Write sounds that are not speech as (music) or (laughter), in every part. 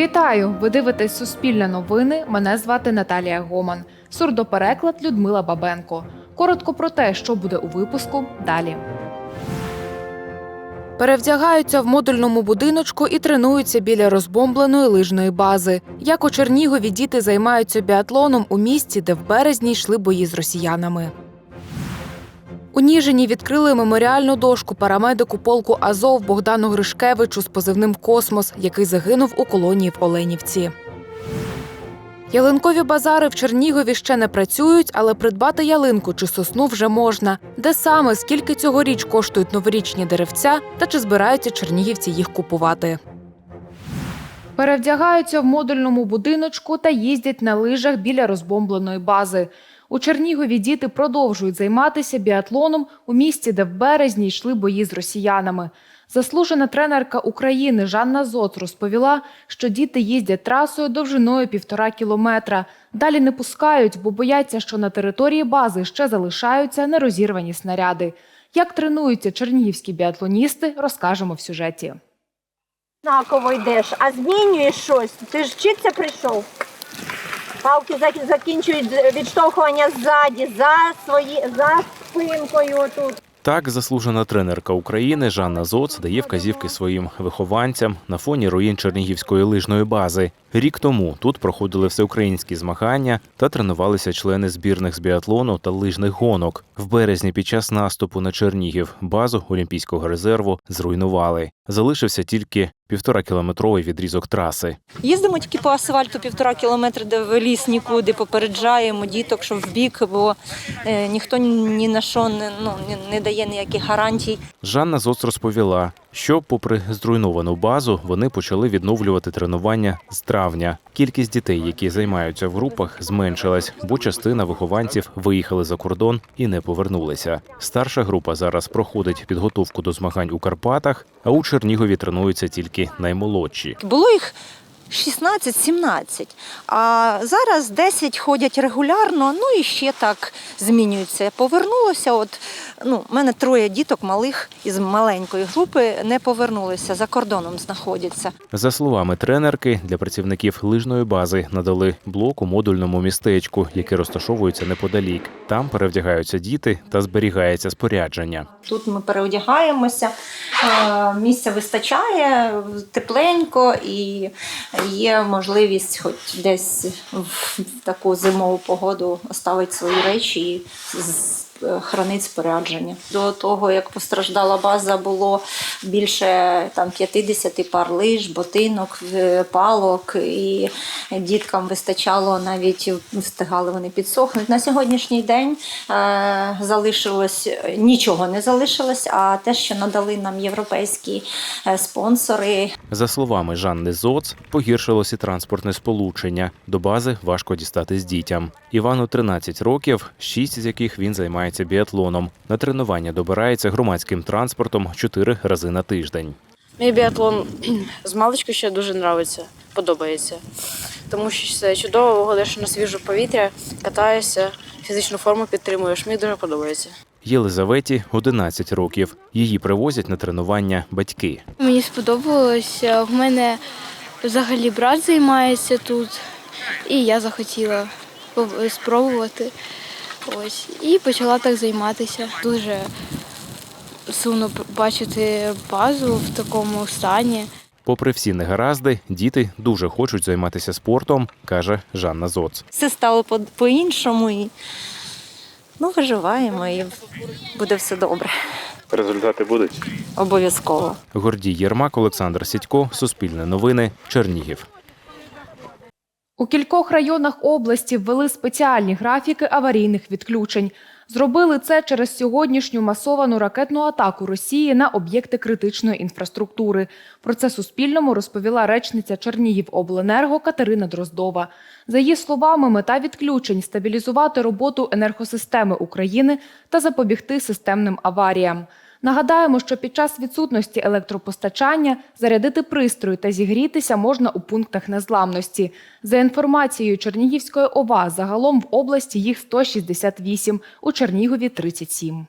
Вітаю! Ви дивитесь Суспільне новини. Мене звати Наталія Гоман. Сурдопереклад Людмила Бабенко. Коротко про те, що буде у випуску далі. Перевдягаються в модульному будиночку і тренуються біля розбомбленої лижної бази. Як у Чернігові діти займаються біатлоном у місті, де в березні йшли бої з росіянами. У Ніжині відкрили меморіальну дошку парамедику полку Азов Богдану Гришкевичу з позивним Космос, який загинув у колонії в Оленівці. Ялинкові базари в Чернігові ще не працюють, але придбати ялинку чи сосну вже можна. Де саме скільки цьогоріч коштують новорічні деревця та чи збираються чернігівці їх купувати? Перевдягаються в модульному будиночку та їздять на лижах біля розбомбленої бази. У Чернігові діти продовжують займатися біатлоном у місті, де в березні йшли бої з росіянами. Заслужена тренерка України Жанна Зоц розповіла, що діти їздять трасою довжиною півтора кілометра. Далі не пускають, бо бояться, що на території бази ще залишаються нерозірвані снаряди. Як тренуються чернігівські біатлоністи, розкажемо в сюжеті. Однаково йдеш, а змінюєш щось. Ти ж вчитися прийшов. Палки зак- закінчують відштовхування ззаді, за свої, за спинкою отут. Так, заслужена тренерка України Жанна Зоц дає вказівки своїм вихованцям на фоні руїн Чернігівської лижної бази. Рік тому тут проходили всеукраїнські змагання та тренувалися члени збірних з біатлону та лижних гонок. В березні під час наступу на Чернігів базу Олімпійського резерву зруйнували. Залишився тільки півторакілометровий відрізок траси. Їздимо тільки по асфальту півтора кілометри, де в ліс нікуди, попереджаємо діток, що в бік, бо е, ніхто ні на що не, ну, не- не дає ніяких гарантій. Жанна Зоц розповіла, що, попри зруйновану базу, вони почали відновлювати тренування з травня. Кількість дітей, які займаються в групах, зменшилась, бо частина вихованців виїхали за кордон і не повернулися. Старша група зараз проходить підготовку до змагань у Карпатах, а у Чернігові тренуються тільки наймолодші. Було їх 16-17, а зараз 10 ходять регулярно, ну і ще так змінюються. Повернулося, от, ну, в мене троє діток малих із маленької групи не повернулися, за кордоном знаходяться. За словами тренерки, для працівників лижної бази надали блок у модульному містечку, яке розташовується неподалік. Там перевдягаються діти та зберігається спорядження. Тут ми переодягаємося, місця вистачає, тепленько і є можливість хоч десь в таку зимову погоду оставити свої речі і е, спорядження. До того, як постраждала база, було більше там 50 пар лиж, ботинок, палок, і діткам вистачало навіть встигали вони підсохнути. На сьогоднішній день е, залишилось нічого не залишилось, а те, що надали нам європейські е, спонсори, За словами Жанни Зоц, погіршилося транспортне сполучення. До бази важко дістатись дітям. Івану 13 років, 6 з яких він займається біатлоном. На тренування добирається громадським транспортом 4 рази на тиждень. Мені біатлон (clears throat) з маличку ще дуже подобається, подобається. Тому що це чудово, виходиш на свіже повітря, катаєшся, фізичну форму підтримуєш. Мені дуже подобається. Єлизаветі 11 років. Її привозять на тренування батьки. Мені сподобалося. В мене взагалі брат займається тут, і я захотіла спробувати. Ось. І почала так займатися. Дуже сумно бачити базу в такому стані. Попри всі негаразди, діти дуже хочуть займатися спортом, каже Жанна Зоц. все стало по- по-іншому. І, ну, виживаємо і буде все добре. Результати будуть. Обов'язково. Гордій Єрмак, Олександр Сідько, Суспільне новини, Чернігів. У кількох районах області ввели спеціальні графіки аварійних відключень. Зробили це через сьогоднішню масовану ракетну атаку Росії на об'єкти критичної інфраструктури. Про це Суспільному розповіла речниця Чернігівобленерго Катерина Дроздова. За її словами, мета відключень стабілізувати роботу енергосистеми України та запобігти системним аваріям. Нагадаємо, що під час відсутності електропостачання зарядити пристрої та зігрітися можна у пунктах незламності. За інформацією Чернігівської ОВА, загалом в області їх 168, у Чернігові 37.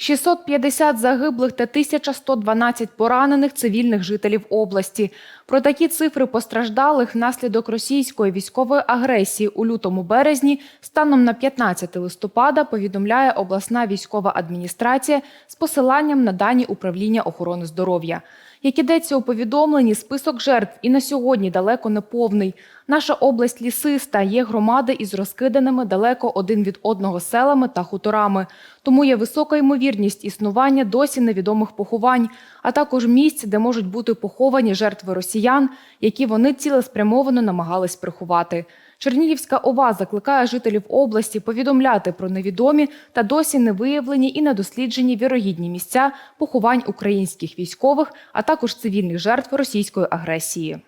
650 загиблих та 1112 поранених цивільних жителів області. Про такі цифри постраждалих внаслідок російської військової агресії у лютому-березні станом на 15 листопада повідомляє обласна військова адміністрація з посиланням на дані управління охорони здоров'я. Як ідеться у повідомленні, список жертв і на сьогодні далеко не повний. Наша область лісиста, є громади із розкиданими далеко один від одного селами та хуторами. Тому є висока ймовірність існування досі невідомих поховань, а також місць, де можуть бути поховані жертви росіян, які вони цілеспрямовано намагались приховати. Чернігівська ОВА закликає жителів області повідомляти про невідомі та досі не виявлені і недосліджені вірогідні місця поховань українських військових, а також цивільних жертв російської агресії.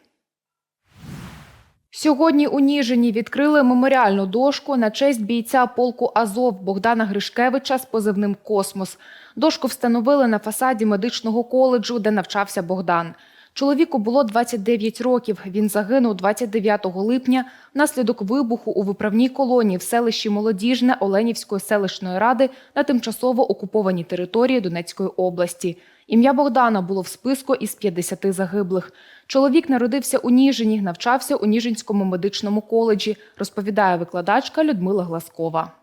Сьогодні у Ніжині відкрили меморіальну дошку на честь бійця полку Азов Богдана Гришкевича з позивним Космос. Дошку встановили на фасаді медичного коледжу, де навчався Богдан. Чоловіку було 29 років. Він загинув 29 липня внаслідок вибуху у виправній колонії в селищі Молодіжне Оленівської селищної ради на тимчасово окупованій території Донецької області. Ім'я Богдана було в списку із 50 загиблих. Чоловік народився у Ніжині, навчався у Ніжинському медичному коледжі, розповідає викладачка Людмила Гласкова.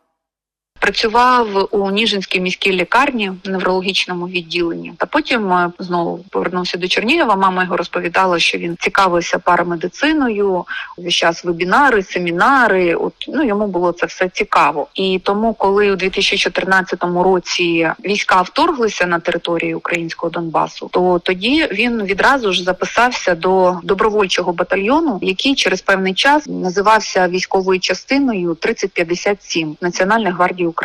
Працював у Ніжинській міській лікарні неврологічному відділенні, та потім е, знову повернувся до Чернігова. Мама його розповідала, що він цікавився парамедициною. Весь час вебінари, семінари. От ну йому було це все цікаво. І тому, коли у 2014 році війська вторглися на територію українського Донбасу, то тоді він відразу ж записався до добровольчого батальйону, який через певний час називався військовою частиною 3057 Національної гвардії України.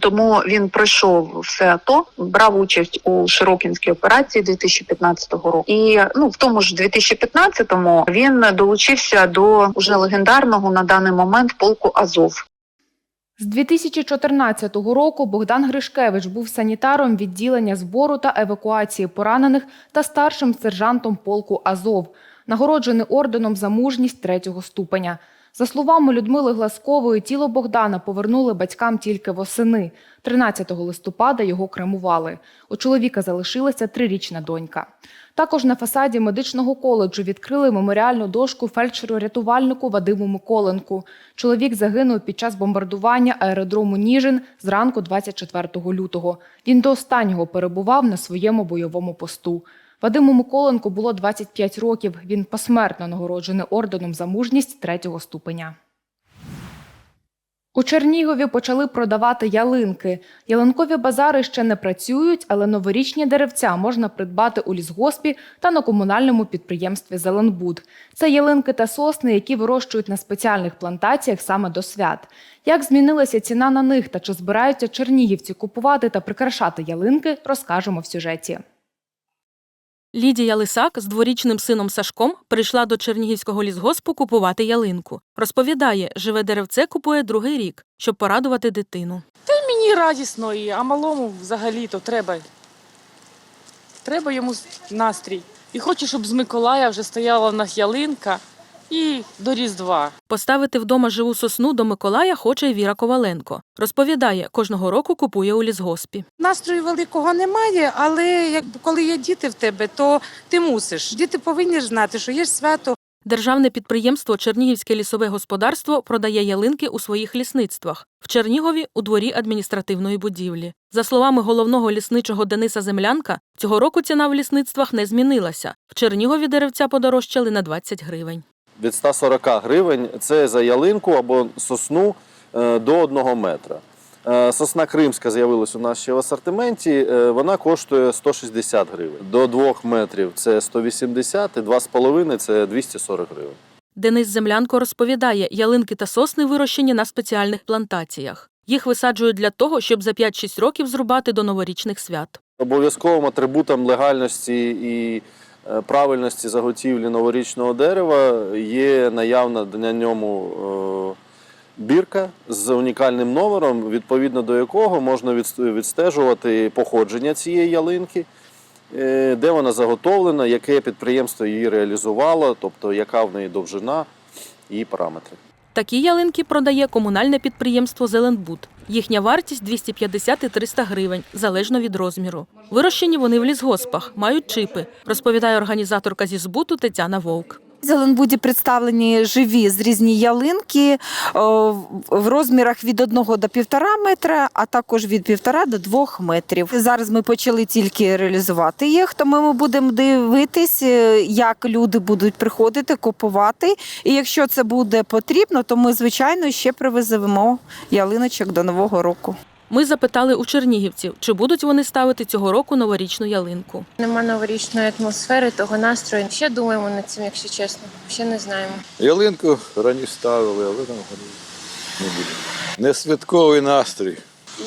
Тому він пройшов все АТО, брав участь у Широкінській операції 2015 року. І ну в тому ж 2015-му він долучився до уже легендарного на даний момент полку Азов. З 2014 року Богдан Гришкевич був санітаром відділення збору та евакуації поранених та старшим сержантом полку Азов, нагороджений орденом за мужність третього ступеня. За словами Людмили Гласкової, тіло Богдана повернули батькам тільки восени. 13 листопада його кремували. У чоловіка залишилася трирічна донька. Також на фасаді медичного коледжу відкрили меморіальну дошку фельдшеру-рятувальнику Вадиму Миколенку. Чоловік загинув під час бомбардування аеродрому Ніжин зранку 24 лютого. Він до останнього перебував на своєму бойовому посту. Вадиму Миколенку було 25 років. Він посмертно нагороджений орденом за мужність третього ступеня. У Чернігові почали продавати ялинки. Ялинкові базари ще не працюють, але новорічні деревця можна придбати у лісгоспі та на комунальному підприємстві Зеленбуд. Це ялинки та сосни, які вирощують на спеціальних плантаціях саме до свят. Як змінилася ціна на них та чи збираються чернігівці купувати та прикрашати ялинки, розкажемо в сюжеті. Лідія Лисак з дворічним сином Сашком прийшла до Чернігівського лісгоспу купувати ялинку. Розповідає, живе деревце купує другий рік, щоб порадувати дитину. Мені радісно, і, а малому взагалі то треба. Треба йому настрій. І хочу, щоб з Миколая вже стояла в нас ялинка і до Різдва. Поставити вдома живу сосну до Миколая хоче Віра Коваленко. Розповідає, кожного року купує у лісгоспі. Настрою великого немає, але як коли є діти в тебе, то ти мусиш. Діти повинні ж знати, що є свято. Державне підприємство Чернігівське лісове господарство продає ялинки у своїх лісництвах в Чернігові у дворі адміністративної будівлі. За словами головного лісничого Дениса Землянка, цього року ціна в лісництвах не змінилася. В Чернігові деревця подорожчали на 20 гривень. Від 140 гривень це за ялинку або сосну е, до 1 метра. Е, Сосна кримська з'явилась у нас ще в асортименті. е, Вона коштує 160 гривень. До 2 метрів це 180, і 2,5 це 240 гривень. Денис Землянко розповідає, ялинки та сосни вирощені на спеціальних плантаціях. Їх висаджують для того, щоб за 5-6 років зрубати до новорічних свят. Обов'язковим атрибутом легальності і правильності заготівлі новорічного дерева є наявна на ньому е, бірка з унікальним номером, відповідно до якого можна відстежувати походження цієї ялинки, е, де вона заготовлена, яке підприємство її реалізувало, тобто яка в неї довжина і параметри. Такі ялинки продає комунальне підприємство Зеленбуд. Їхня вартість 250 і 300 гривень, залежно від розміру. Вирощені вони в лісгоспах, мають чипи, розповідає організаторка зі збуту Тетяна Вовк. В Зеленбуді представлені живі зрізні ялинки в розмірах від 1 до 1,5 метра, а також від 1,5 до 2 метрів. Зараз ми почали тільки реалізувати їх, тому ми будемо дивитись, е, як люди будуть приходити, купувати. І якщо це буде потрібно, то ми, звичайно, ще привеземо ялиночок до Нового року. Ми запитали у чернігівців, чи будуть вони ставити цього року новорічну ялинку. Нема новорічної атмосфери, того настрою. Ще думаємо над цим, якщо чесно. Ще не знаємо. Ялинку раніше ставили, але там не буде. Не святковий настрій.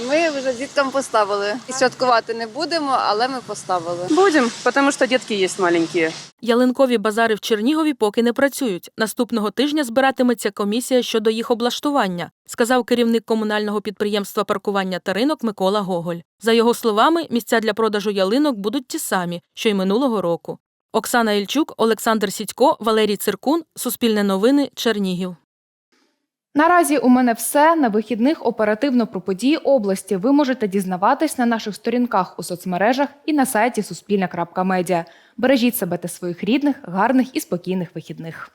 Ми вже діткам поставили. Святкувати не будемо, але ми поставили. Будемо, тому що дітки є маленькі. Ялинкові базари в Чернігові поки не працюють. Наступного тижня збиратиметься комісія щодо їх облаштування, сказав керівник комунального підприємства паркування та ринок Микола Гоголь. За його словами, місця для продажу ялинок будуть ті самі, що й минулого року. Оксана Ільчук, Олександр Сідько, Валерій Циркун, Суспільне новини, Чернігів. Наразі у мене все. На вихідних оперативно про події області ви можете дізнаватись на наших сторінках у соцмережах і на сайті Суспільна.Медіа. Бережіть себе та своїх рідних, гарних і спокійних вихідних.